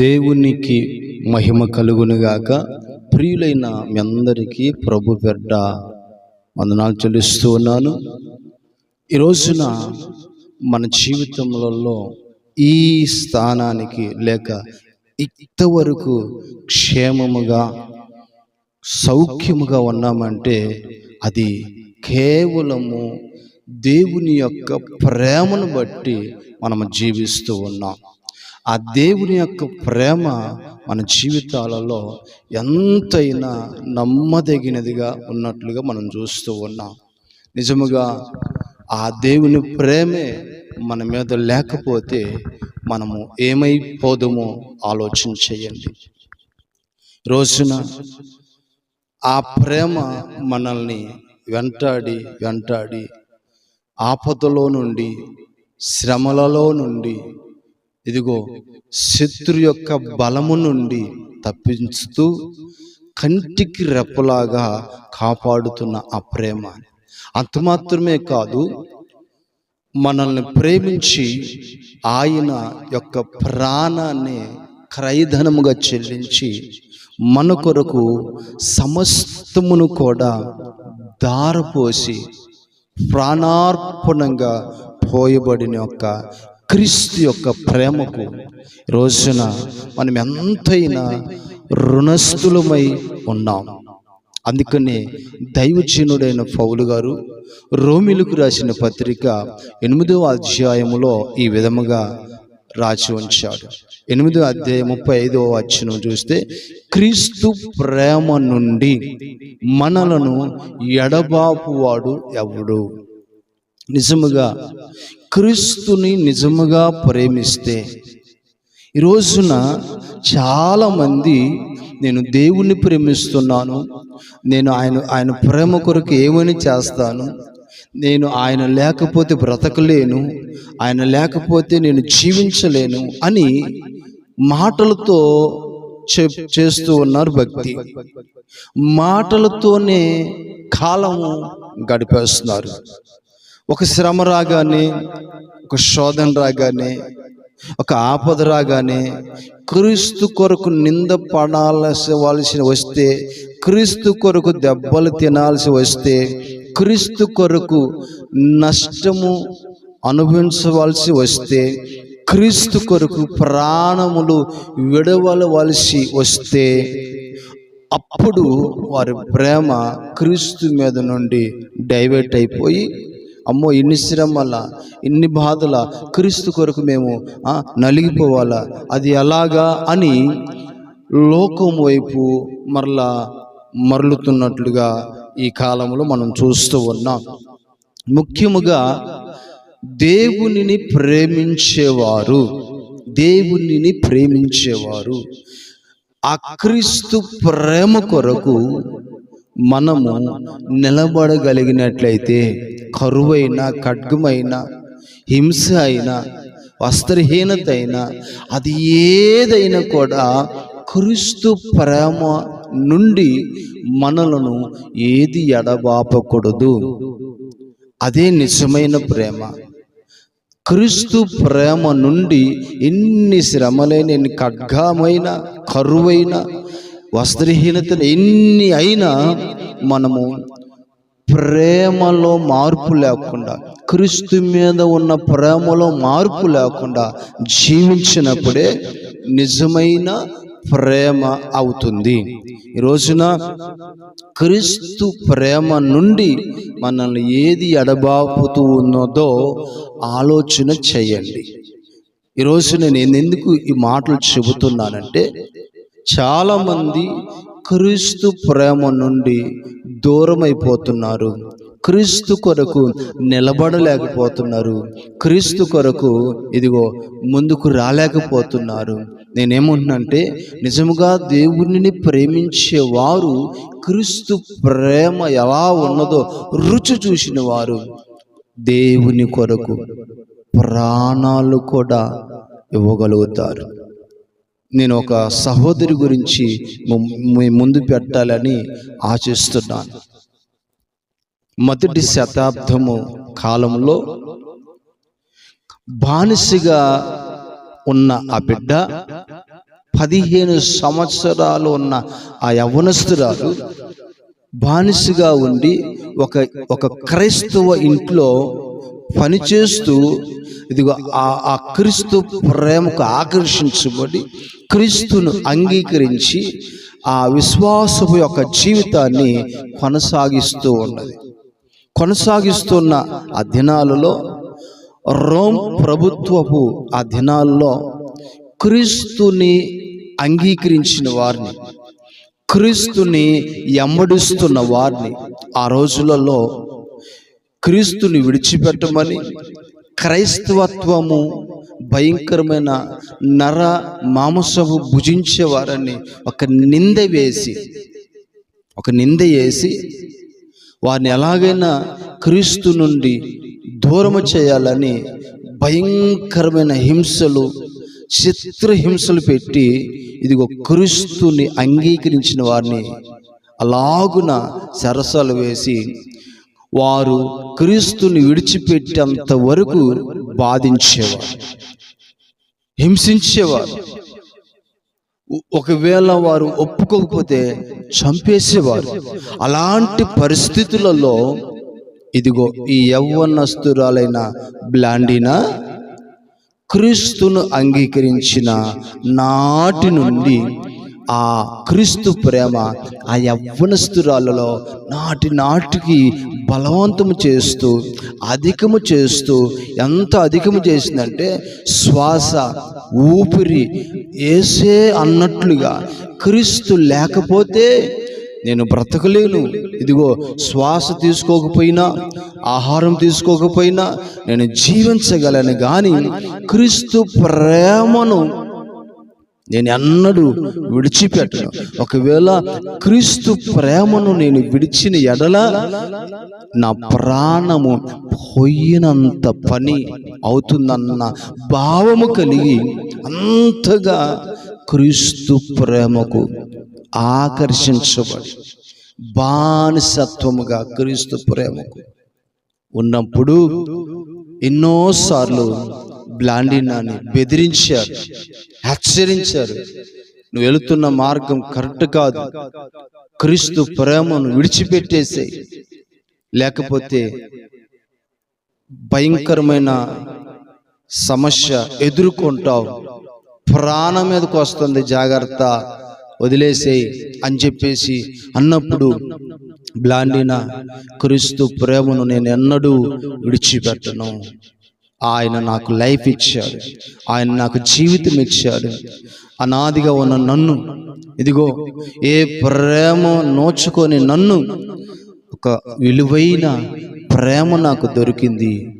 దేవునికి మహిమ కలుగునుగాక. ప్రియులైన మీ అందరికీ ప్రభు బిడ్డ వందనాలు చెల్లిస్తూ ఉన్నాను. ఈ రోజున మన జీవితంలో ఈ స్థానానికి లేక ఇంతవరకు క్షేమముగా సౌఖ్యముగా ఉన్నామంటే అది కేవలము దేవుని యొక్క ప్రేమను బట్టి మనం జీవిస్తూ ఉన్నాం. ఆ దేవుని యొక్క ప్రేమ మన జీవితాలలో ఎంతైనా నమ్మదగినదిగా ఉన్నట్లుగా మనం చూస్తూ ఉన్నాం. నిజముగా ఆ దేవుని ప్రేమే మన మీద లేకపోతే మనము ఏమైపోదుమో ఆలోచన చేయండి. రోజున ఆ ప్రేమ మనల్ని వెంటాడి వెంటాడి ఆపదలో నుండి శ్రమలలో నుండి ఇదిగో శత్రు యొక్క బలము నుండి తప్పించుతూ కంటికి రెప్పలాగా కాపాడుతున్న ఆ ప్రేమ. అంత మాత్రమే కాదు మనల్ని ప్రేమించి ఆయన యొక్క ప్రాణాన్ని క్రయధనముగా చెల్లించి మన కొరకు సమస్తమును కూడా దారపోసి ప్రాణార్పణంగా పోయబడిన యొక్క క్రీస్తు యొక్క ప్రేమకు రోజున మనం ఎంతైనా రుణస్థులమై ఉన్నాం. అందుకనే దైవచీనుడైన పౌలు గారు రోమిలకు రాసిన పత్రిక ఎనిమిదవ అధ్యాయములో ఈ విధముగా రాసి ఉంచాడు. ఎనిమిదో అధ్యాయం ముప్పై ఐదవ వచ్చిన చూస్తే క్రీస్తు ప్రేమ నుండి మనలను ఎడబాపువాడు ఎవడు? నిజముగా క్రీస్తుని నిజముగా ప్రేమిస్తే. ఈ రోజున చాలామంది నేను దేవుణ్ణి ప్రేమిస్తున్నాను నేను ఆయన ఆయన ప్రేమ కొరకు ఏమని చేస్తాను నేను ఆయన లేకపోతే బ్రతకలేను ఆయన లేకపోతే నేను జీవించలేను అని మాటలతో చెప్ చేస్తూ ఉన్నారు భక్తి. మాటలతోనే కాలము గడిపేస్తున్నారు. ఒక శ్రమ రాగానే ఒక శోధన రాగానే ఒక ఆపద రాగానే క్రీస్తు కొరకు నింద పడాల్సి వస్తే క్రీస్తు కొరకు దెబ్బలు తినాల్సి వస్తే క్రీస్తు కొరకు నష్టము అనుభవించవలసి వస్తే క్రీస్తు కొరకు ప్రాణములు విడవలవలసి వస్తే అప్పుడు వారి ప్రేమ క్రీస్తు మీద నుండి డైవర్ట్ అయిపోయి అమ్మో ఇన్ని శ్రమల ఇన్ని బాధల క్రీస్తు కొరకు మేము నలిగిపోవాలా? అది ఎలాగా అని లోకం వైపు మరలా మరలుతున్నట్లుగా ఈ కాలంలో మనం చూస్తూ ఉన్నాం. ముఖ్యముగా దేవునిని ప్రేమించేవారు దేవునిని ప్రేమించేవారు ఆ క్రీస్తు ప్రేమ కొరకు మనము నిలబడగలిగినట్లయితే కరువైన ఖడ్గమైన హింస అయినా వస్త్రహీనత అయినా అది ఏదైనా కూడా క్రీస్తు ప్రేమ నుండి మనలను ఏది ఎడబాపకూడదు. అదే నిజమైన ప్రేమ. క్రీస్తు ప్రేమ నుండి ఎన్ని శ్రమలైన ఎన్ని ఖడ్గమైన కరువైన వస్త్రహీనత ఎన్ని అయినా మనము ప్రేమలో మార్పు లేకుండా క్రీస్తు మీద ఉన్న ప్రేమలో మార్పు లేకుండా జీవించినప్పుడే నిజమైన ప్రేమ అవుతుంది. ఈ రోజున క్రీస్తు ప్రేమ నుండి మనల్ని ఏది ఎడబాపుతూ ఉన్నదో ఆలోచన చేయండి. ఈరోజు నేను ఎందుకు ఈ మాటలు చెబుతున్నానంటే చాలామంది క్రీస్తు ప్రేమ నుండి దూరమైపోతున్నారు. క్రీస్తు కొరకు నిలబడలేకపోతున్నారు. క్రీస్తు కొరకు ఇదిగో ముందుకు రాలేకపోతున్నారు. నేనేమంటున్నంటే నిజముగా దేవుని ప్రేమించేవారు క్రీస్తు ప్రేమ ఎలా ఉన్నదో రుచి చూసిన వారు దేవుని కొరకు ప్రాణాలు కూడా ఇవ్వగలుగుతారు. నేను ఒక సహోదరి గురించి మీ ముందు పెట్టాలని ఆశిస్తున్నాను. మొదటి శతాబ్దము కాలంలో బానిసగా ఉన్న ఆ బిడ్డ పదిహేను సంవత్సరాలు ఉన్న ఆ యవనస్తురాలు బానిసగా ఉండి ఒక ఒక క్రైస్తవ ఇంట్లో పనిచేస్తూ ఇదిగో ఆ ఆ క్రీస్తు ప్రేమకు ఆకర్షించబడి క్రీస్తును అంగీకరించి ఆ విశ్వాసపు యొక్క జీవితాన్ని కొనసాగిస్తూ ఉన్నది. కొనసాగిస్తున్న ఆ దినాలలో రోమ్ ప్రభుత్వపు ఆ దినాల్లో క్రీస్తుని అంగీకరించిన వారిని క్రీస్తుని ఎమ్మడిస్తున్న వారిని ఆ రోజులలో క్రీస్తుని విడిచిపెట్టమని క్రైస్తవత్వము భయంకరమైన నర మాంసము భుజించేవారని ఒక నింద వేసి ఒక నింద వేసి వారిని ఎలాగైనా క్రీస్తు నుండి దూరము చేయాలని భయంకరమైన హింసలు చిత్రహింసలు పెట్టి ఇదిగో క్రీస్తుని అంగీకరించిన వారిని అలాగున సరసాలు వేసి వారు క్రీస్తుని విడిచిపెట్టేంత వరకు బాధించేవారు. హింసించేవారు. ఒకవేళ వారు ఒప్పుకోకపోతే చంపేసేవారు. అలాంటి పరిస్థితులలో ఇదిగో ఈ యవ్వనస్తురాలైన బ్లాండినా క్రీస్తును అంగీకరించిన నాటి నుండి ఆ క్రీస్తు ప్రేమ ఆ యవ్వనస్తురాలలో నాటి నాటికి బలవంతము చేస్తూ అధికము చేస్తూ ఎంత అధికము చేసిందంటే శ్వాస ఊపిరి ఏసే అన్నట్లుగా క్రీస్తు లేకపోతే నేను బ్రతకలేను. ఇదిగో శ్వాస తీసుకోకపోయినా ఆహారం తీసుకోకపోయినా నేను జీవించగలను కానీ క్రీస్తు ప్రేమను నేను ఎన్నడూ విడిచిపెట్టను. ఒకవేళ క్రీస్తు ప్రేమను నేను విడిచిన ఎడల నా ప్రాణము పోయినంత పని అవుతుందన్న భావము కలిగి అంతగా క్రీస్తు ప్రేమకు ఆకర్షించబడి బానిసత్వముగా క్రీస్తు ప్రేమకు ఉన్నప్పుడు ఎన్నోసార్లు బ్లాండినాని బెదిరించారు హెచ్చరించారు. నువ్వు వెళుతున్న మార్గం కరెక్ట్ కాదు. క్రీస్తు ప్రేమను విడిచిపెట్టేసే. లేకపోతే భయంకరమైన సమస్య ఎదుర్కొంటావు. ప్రాణం మీదకి వస్తుంది జాగ్రత్త వదిలేసేయి అని చెప్పేసి అన్నప్పుడు బ్లాండిన క్రీస్తు ప్రేమను నేను ఎన్నడూ విడిచిపెట్టను. ఆయన నాకు లైఫ్ ఇచ్చాడు. ఆయన నాకు జీవితం ఇచ్చాడు. అనాదిగా ఉన్న నన్ను ఇదిగో ఏ ప్రేమ నోచుకొని నన్ను ఒక విలువైన ప్రేమ నాకు దొరికింది.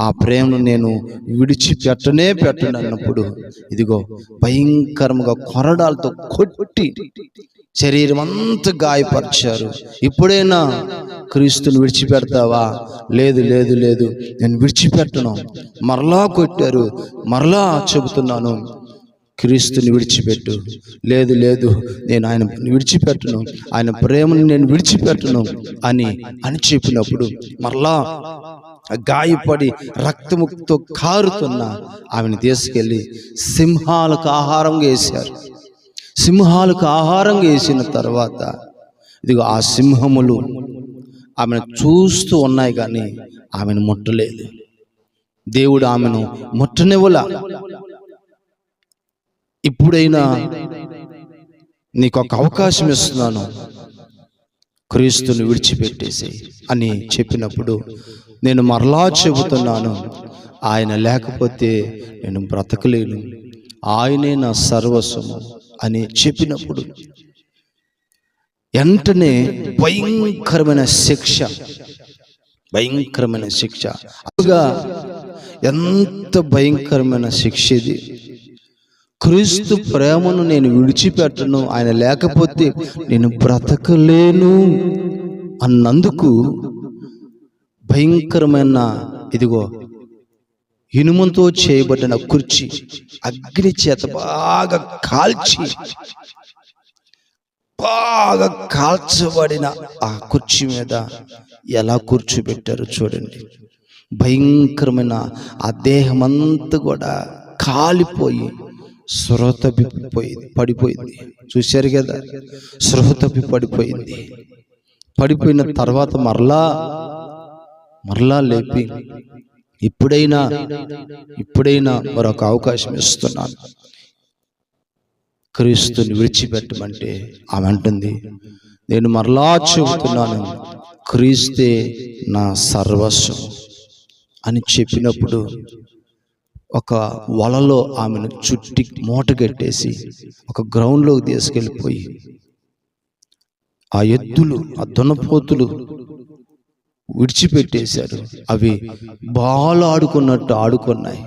ఆ ప్రేమను నేను విడిచిపెట్టనే పెట్టను అన్నప్పుడు ఇదిగో భయంకరంగా కొరడాలతో కొట్టి శరీరం అంతా గాయపరిచారు. ఇప్పుడైనా క్రీస్తుని విడిచిపెడతావా? లేదు లేదు లేదు. నేను విడిచిపెట్టను. మరలా కొట్టారు. మరలా చెబుతున్నాను. క్రీస్తుని విడిచిపెట్టు. లేదు లేదు. నేను ఆయన విడిచిపెట్టను. ఆయన ప్రేమను నేను విడిచిపెట్టను అని అని చెప్పినప్పుడు మరలా గాయపడి రక్తముతో కారుతున్న ఆమెను తీసుకెళ్ళి సింహాలకు ఆహారంగా వేశారు. సింహాలకు ఆహారంగా వేసిన తర్వాత ఇదిగో ఆ సింహములు ఆమెను చూస్తూ ఉన్నాయి కానీ ఆమెను ముట్టలేదు. దేవుడు ఆమెను ముట్టనివ్వలా. ఇప్పుడైనా నీకు ఒక అవకాశం ఇస్తున్నాను. క్రీస్తుని విడిచిపెట్టేసి అని చెప్పినప్పుడు నేను మరలా చెబుతున్నాను. ఆయన లేకపోతే నేను బ్రతకలేను. ఆయనే నా సర్వస్వము. అని చెప్పినప్పుడు వెంటనే భయంకరమైన శిక్ష. భయంకరమైన శిక్ష. అదిగా ఎంత భయంకరమైన శిక్ష ఇది. క్రీస్తు ప్రేమను నేను విడిచిపెట్టను ఆయన లేకపోతే నేను బ్రతకలేను అన్నందుకు భయంకరమైన ఇదిగో ఇనుముతో చేయబడిన కుర్చీ అగ్ని చేత బాగా కాల్చి బాగా కాల్చబడిన ఆ కుర్చీ మీద ఎలా కూర్చోబెట్టారో చూడండి. భయంకరమైన ఆ దేహమంతా కూడా కాలిపోయి స్పృహ తప్పిపోయింది పడిపోయింది. చూశారు కదా? స్పృహ తప్పి పడిపోయింది పడిపోయిన తర్వాత మరలా మరలా లేపి ఇప్పుడైనా ఇప్పుడైనా మరొక అవకాశం ఇస్తున్నాను. క్రీస్తుని విడిచిపెట్టమంటే ఆమె అంటుంది నేను మరలా చెబుతున్నాను క్రీస్తే నా సర్వస్వం అని చెప్పినప్పుడు ఒక వలలో ఆమెను చుట్టి మూటగట్టేసి ఒక గ్రౌండ్లోకి తీసుకెళ్ళిపోయి ఆ ఎద్దులు ఆ దున్నపోతులు విడిచిపెట్టేశారు. అవి బాగా ఆడుకున్నట్టు ఆడుకున్నాయి.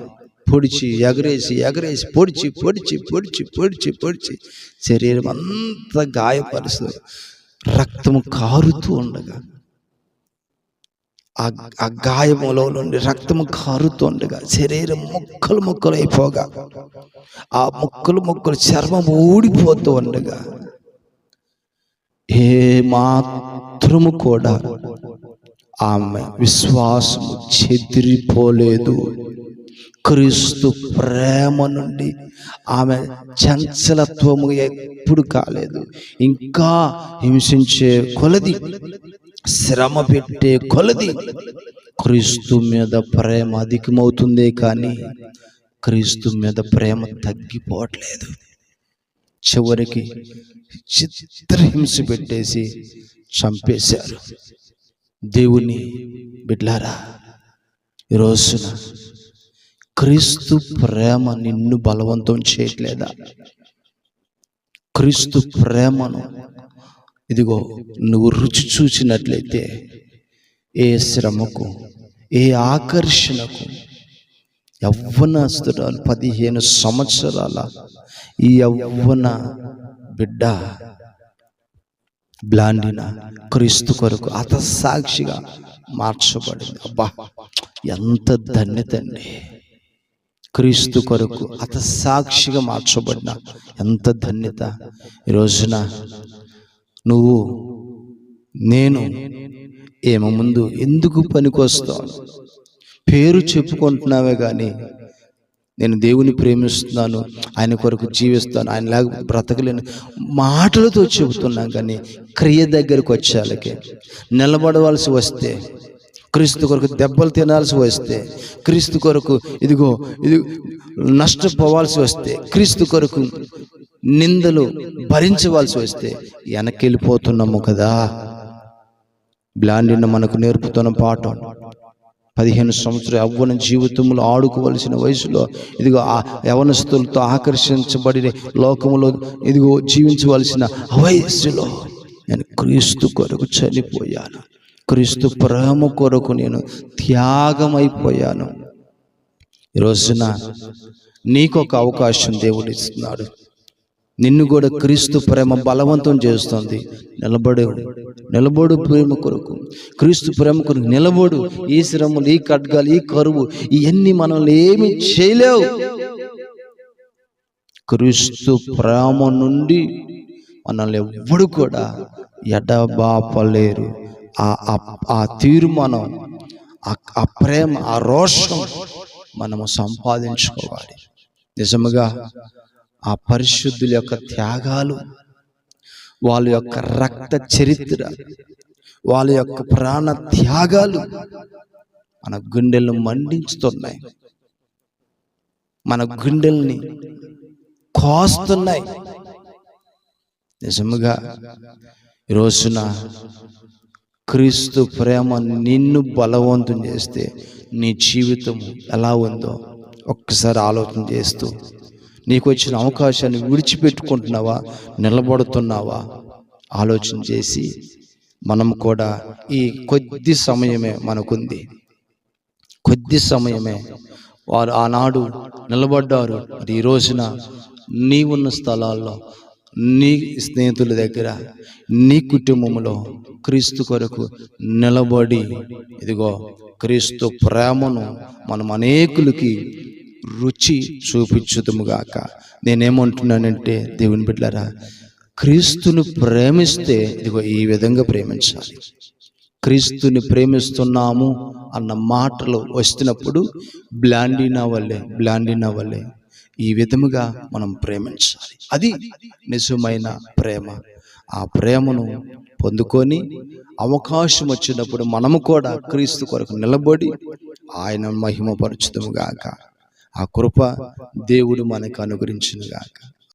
పొడిచి ఎగరేసి ఎగరేసి పొడిచి పొడిచి పొడిచి పొడిచి పొడిచి శరీరం అంతా గాయపరుస్తుంది రక్తము కారుతూ ఉండగా ఆ ఆ గాయములో నుండి రక్తము కారుతుండగా శరీరం ముక్కలు ముక్కలు అయిపోగా ఆ ముక్కలు ముక్కలు చర్మం ఊడిపోతూ ఉండగా ఏ మాత్రము కూడా ఆమె విశ్వాసము చెదిరిపోలేదు. క్రీస్తు ప్రేమ నుండి ఆమె చంచలత్వము ఎప్పుడు కాలేదు. ఇంకా హింసించే కొలది శ్రమ పెట్టే కొలది క్రీస్తు మీద ప్రేమ అధికమవుతుందే కానీ క్రీస్తు మీద ప్రేమ తగ్గిపోవట్లేదు. చివరికి చిత్రహింస పెట్టేసి చంపేశారు. దేవుని బిడ్లారా ఈ క్రీస్తు ప్రేమ నిన్ను బలవంతం చేయట్లేదా? క్రీస్తు ప్రేమను ఇదిగో నువ్వు రుచి చూసినట్లయితే ఏ శ్రమకు ఏ ఆకర్షణకు యవ్వనస్తురాలు పదిహేను సంవత్సరాల ఈ యవ్వన బిడ్డ బ్లాండిన క్రీస్తు కొరకు అత సాక్షిగా మార్చబడింది అబ్బా ఎంత ధన్యతండి క్రీస్తు కొరకు అత సాక్షిగా మార్చబడిన ఎంత ధన్యత ఈ రోజున నువ్వు నేను ఏమో ముందు ఎందుకు పనికొస్తావు పేరు చెప్పుకుంటున్నావే కానీ నేను దేవుని ప్రేమిస్తున్నాను ఆయన కొరకు జీవిస్తాను ఆయన లేక బ్రతకలేను. మాటలతో చెబుతున్నాం కానీ క్రియ దగ్గరకు వచ్చేళ్ళకి. నిలబడవలసి వస్తే క్రీస్తు కొరకు దెబ్బలు తినాల్సి వస్తే క్రీస్తు కొరకు ఇదిగో ఇది నష్టపోవాల్సి వస్తే క్రీస్తు కొరకు నిందలు భరించవలసి వస్తే వెనక్కి వెళ్ళిపోతున్నాము కదా. బ్లాండిన మనకు నేర్పుతున్న పాఠం. పదిహేను సంవత్సరాలు యవ్వన జీవితంలో ఆడుకోవలసిన వయసులో ఇదిగో ఆ యవనస్తులతో ఆకర్షించబడి లోకములో ఇదిగో జీవించవలసిన వయస్సులో నేను క్రీస్తు కొరకు చనిపోయాను. క్రీస్తు ప్రేమ కొరకు నేను త్యాగమైపోయాను. ఈ రోజున నీకు ఒక అవకాశం దేవుడు ఇస్తున్నాడు. నిన్ను కూడా క్రీస్తు ప్రేమ బలవంతం చేస్తుంది. నిలబడు. నిలబడు ప్రేమ కొరకు. క్రీస్తు ప్రేమ కొరకు నిలబడు. ఈ శ్రమలు ఈ ఖడ్గాలు ఈ కరువు ఇవన్నీ మనల్ని ఏమి చేయలేవు. క్రీస్తు ప్రేమ నుండి మనల్ని ఎవ్వడు కూడా ఎడబాపలేరు. ఆ ఆ- తీర్మానం ఆ- ఆ ప్రేమ ఆ రోషం మనము సంపాదించుకోవాలి. నిజముగా ఆ పరిశుద్ధుల యొక్క త్యాగాలు వాళ్ళ యొక్క రక్త చరిత్ర వాళ్ళ యొక్క ప్రాణ త్యాగాలు మన గుండెలను మండించుతున్నాయి. మన గుండెల్ని కోస్తున్నాయి. నిజముగా రోజున క్రీస్తు ప్రేమ నిన్ను బలవంతం చేస్తే నీ జీవితం ఎలా ఉందో ఒక్కసారి ఆలోచన చేస్తూ నీకు వచ్చిన అవకాశాన్ని విడిచిపెట్టుకుంటున్నావా? నిలబడుతున్నావా? ఆలోచన చేసి మనం కూడా ఈ కొద్ది సమయమే మనకుంది. కొద్ది సమయమే వారు ఆనాడు నిలబడ్డారు. మరి ఈ రోజున నీ ఉన్న స్థలాల్లో నీ స్నేహితుల దగ్గర నీ కుటుంబంలో క్రీస్తు కొరకు నిలబడి ఇదిగో క్రీస్తు ప్రేమను మనం అనేకులకి రుచి చూపించుదుముగాక. నేనేమంటున్నానంటే దేవుని బిడ్డలారా క్రీస్తును ప్రేమిస్తే ఇదిగో ఈ విధంగా ప్రేమించాలి. క్రీస్తుని ప్రేమిస్తున్నాము అన్న మాటలు వస్తున్నప్పుడు బ్లాండినా వల్లే బ్లాండినా వల్లే ఈ విధముగా మనం ప్రేమించాలి. అది నిజమైన ప్రేమ. ఆ ప్రేమను పొందుకొని అవకాశం వచ్చినప్పుడు మనము కూడా క్రీస్తు కొరకు నిలబడి ఆయన మహిమపరచుదుము గాక ఆ కృప దేవుడు మనకు అనుగ్రహించును గాక.